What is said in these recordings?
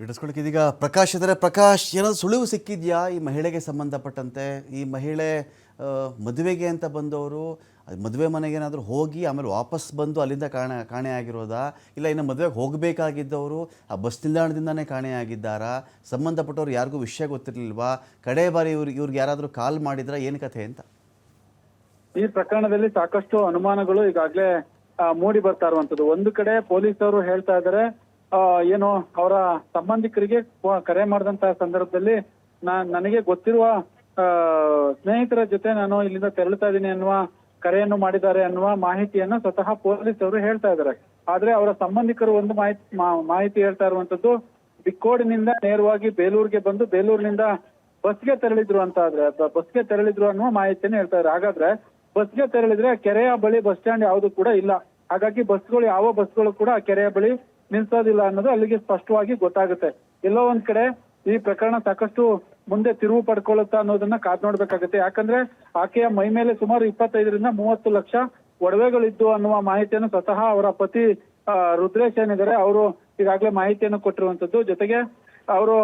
ಹಿಡಿಸ್ಕೊಳಕ್ಕೆ ಇದೀಗ ಪ್ರಕಾಶ್ ಇದ್ದಾರೆ ಪ್ರಕಾಶ್, ಏನಾದ್ರು ಸುಳಿವು ಸಿಕ್ಕಿದ್ಯಾ ಈ ಮಹಿಳೆಗೆ ಸಂಬಂಧಪಟ್ಟಂತೆ? ಈ ಮಹಿಳೆ ಮದುವೆಗೆ ಅಂತ ಬಂದವರು ಮದುವೆ ಮನೆಗೆ ಏನಾದರೂ ಹೋಗಿ ಆಮೇಲೆ ವಾಪಸ್ ಬಂದು ಅಲ್ಲಿಂದ ಕಾಣೆ ಕಾಣೆಯಾಗಿರೋದಾ ಇಲ್ಲ ಇನ್ನು ಮದುವೆಗೆ ಹೋಗಬೇಕಾಗಿದ್ದವರು, ಆ ಬಸ್ ನಿಲ್ದಾಣದಿಂದನೇ ಕಾಣೆಯಾಗಿದ್ದಾರಾ ಸಂಬಂಧಪಟ್ಟವ್ರು ಯಾರಿಗೂ ವಿಷಯ ಗೊತ್ತಿರಲಿಲ್ವಾ? ಕಡೆ ಬಾರಿ ಇವ್ರು, ಇವ್ರಿಗೆ ಯಾರಾದರೂ ಕಾಲ್ ಮಾಡಿದ್ರೆ? ಏನು ಕಥೆ ಅಂತ? ಈ ಪ್ರಕರಣದಲ್ಲಿ ಸಾಕಷ್ಟು ಅನುಮಾನಗಳು ಈಗಾಗಲೇ ಮೂಡಿ ಬರ್ತಾ ಇರುವಂಥದ್ದು. ಒಂದು ಕಡೆ ಪೊಲೀಸರು ಹೇಳ್ತಾ ಇದ್ದಾರೆ ಏನು, ಅವರ ಸಂಬಂಧಿಕರಿಗೆ ಕರೆ ಮಾಡಿದಂತಹ ಸಂದರ್ಭದಲ್ಲಿ ನನಗೆ ಗೊತ್ತಿರುವ ಸ್ನೇಹಿತರ ಜೊತೆ ನಾನು ಇಲ್ಲಿಂದ ತೆರಳುತ್ತಾ ಇದ್ದೀನಿ ಅನ್ನುವ ಕರೆಯನ್ನು ಮಾಡಿದ್ದಾರೆ ಅನ್ನುವ ಮಾಹಿತಿಯನ್ನ ಸ್ವತಃ ಪೊಲೀಸರು ಹೇಳ್ತಾ ಇದ್ದಾರೆ. ಆದ್ರೆ ಅವರ ಸಂಬಂಧಿಕರು ಒಂದು ಮಾಹಿತಿ ಮಾಹಿತಿ ಹೇಳ್ತಾ ಇರುವಂತದ್ದು, ಬಿಕ್ಕೋಡಿನಿಂದ ನೇರವಾಗಿ ಬೇಲೂರಿಗೆ ಬಂದು ಬೇಲೂರಿನಿಂದ ಬಸ್ಗೆ ತೆರಳಿದ್ರು ಅಂತ ಆದ್ರೆ ಬಸ್ಗೆ ತೆರಳಿದ್ರು ಅನ್ನುವ ಮಾಹಿತಿಯನ್ನು ಹೇಳ್ತಾ ಇದ್ದಾರೆ. ಹಾಗಾದ್ರೆ ಬಸ್ಗೆ ತೆರಳಿದ್ರೆ ಕೆರೆಯ ಬಳಿ ಬಸ್ ಸ್ಟ್ಯಾಂಡ್ ಯಾವುದು ಕೂಡ ಇಲ್ಲ. ಹಾಗಾಗಿ ಬಸ್ಗಳು, ಯಾವ ಬಸ್ಗಳು ಕೂಡ ಕೆರೆಯ ಬಳಿ ನಿಲ್ಸೋದಿಲ್ಲ ಅನ್ನೋದು ಅಲ್ಲಿಗೆ ಸ್ಪಷ್ಟವಾಗಿ ಗೊತ್ತಾಗುತ್ತೆ. ಎಲ್ಲೋ ಒಂದ್ ಕಡೆ ಈ ಪ್ರಕರಣ ಸಾಕಷ್ಟು ಮುಂದೆ ತಿರುವು ಪಡ್ಕೊಳ್ಳುತ್ತಾ ಅನ್ನೋದನ್ನ ಕಾದ್ ನೋಡ್ಬೇಕಾಗತ್ತೆ. ಯಾಕಂದ್ರೆ ಆಕೆಯ ಮೈ ಮೇಲೆ ಸುಮಾರು ಇಪ್ಪತ್ತೈದರಿಂದ ಮೂವತ್ತು ಲಕ್ಷ ಒಡವೆಗಳಿದ್ದು ಅನ್ನುವ ಮಾಹಿತಿಯನ್ನು ಸ್ವತಃ ಅವರ ಪತಿ ರುದ್ರೇಶ್ ಏನಿದ್ದಾರೆ, ಅವರು ಈಗಾಗಲೇ ಮಾಹಿತಿಯನ್ನು ಕೊಟ್ಟಿರುವಂತದ್ದು ಜೊತೆಗೆ ಅವರು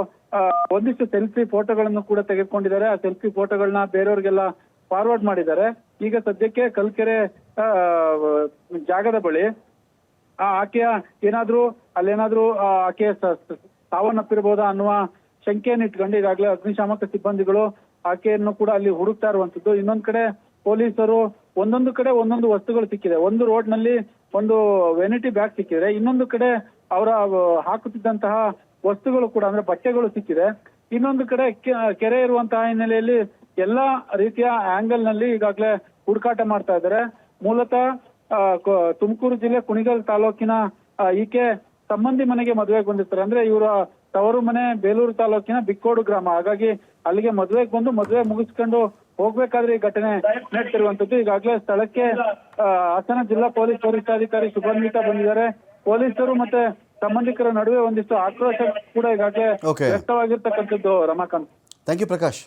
ಒಂದಿಷ್ಟು ಸೆಲ್ಫಿ ಫೋಟೋಗಳನ್ನು ಕೂಡ ತೆಗೆದುಕೊಂಡಿದ್ದಾರೆ. ಆ ಸೆಲ್ಫಿ ಫೋಟೋಗಳನ್ನ ಬೇರೆಯವ್ರಿಗೆಲ್ಲ ಫಾರ್ವರ್ಡ್ ಮಾಡಿದ್ದಾರೆ. ಈಗ ಸದ್ಯಕ್ಕೆ ಕಲ್ಕೆರೆ ಜಾಗದ ಬಳಿ ಆಕೆಯ ಏನಾದ್ರೂ ಅಲ್ಲೇನಾದ್ರೂ ಆ, ಆಕೆಯ ಸಾವನ್ನಪ್ಪಿರಬಹುದಾ ಅನ್ನುವ ಶಂಕೆಯನ್ನು ಇಟ್ಕೊಂಡು ಈಗಾಗಲೇ ಅಗ್ನಿಶಾಮಕ ಸಿಬ್ಬಂದಿಗಳು ಆಕೆಯನ್ನು ಕೂಡ ಅಲ್ಲಿ ಹುಡುಕ್ತಾ ಇರುವಂತದ್ದು ಇನ್ನೊಂದ್ ಕಡೆ ಪೊಲೀಸರು ಒಂದೊಂದು ಕಡೆ ಒಂದೊಂದು ವಸ್ತುಗಳು ಸಿಕ್ಕಿದೆ. ಒಂದು ರೋಡ್ನಲ್ಲಿ ಒಂದು ವೆನಿಟಿ ಬ್ಯಾಗ್ ಸಿಕ್ಕಿದೆ. ಇನ್ನೊಂದು ಕಡೆ ಅವರ ಹಾಕುತ್ತಿದ್ದಂತಹ ವಸ್ತುಗಳು ಕೂಡ ಅಂದ್ರೆ ಬಟ್ಟೆಗಳು ಸಿಕ್ಕಿದೆ. ಇನ್ನೊಂದು ಕಡೆ ಕೆರೆ ಇರುವಂತಹ ಹಿನ್ನೆಲೆಯಲ್ಲಿ ಎಲ್ಲಾ ರೀತಿಯ ಆಂಗಲ್ನಲ್ಲಿ ಈಗಾಗಲೇ ಹುಡುಕಾಟ ಮಾಡ್ತಾ ಇದ್ದಾರೆ. ಮೂಲತಃ ಆ, ತುಮಕೂರು ಜಿಲ್ಲೆ ಕುಣಿಗಲ್ ತಾಲೂಕಿನ ಈಕೆ ಸಂಬಂಧಿ ಮನೆಗೆ ಮದುವೆಗೆ ಬಂದಿರ್ತಾರೆ. ಅಂದ್ರೆ ಇವರ ತವರು ಮನೆ ಬೇಲೂರು ತಾಲೂಕಿನ ಬಿಕ್ಕೋಡು ಗ್ರಾಮ. ಹಾಗಾಗಿ ಅಲ್ಲಿಗೆ ಮದುವೆಗೆ ಬಂದು ಮದುವೆ ಮುಗಿಸ್ಕೊಂಡು ಹೋಗ್ಬೇಕಾದ್ರೆ ಈ ಘಟನೆ ನಡೆದಿರುವಂತದ್ದು ಈಗಾಗಲೇ ಸ್ಥಳಕ್ಕೆ ಹಾಸನ ಜಿಲ್ಲಾ ಪೊಲೀಸ್ ವರಿಷ್ಠಾಧಿಕಾರಿ ಸುಬರ್ಣಿತಾ ಬಂದಿದ್ದಾರೆ. ಪೊಲೀಸರು ಮತ್ತೆ ಸಂಬಂಧಿಕರ ನಡುವೆ ಒಂದಿಷ್ಟು ಆಕ್ರೋಶ ಕೂಡ ಈಗಾಗಲೇ. ವ್ಯಕ್ತವಾಗಿರ್ತಕ್ಕಂಥದ್ದು ರಮಾಕಾಂತ್. Thank you Prakash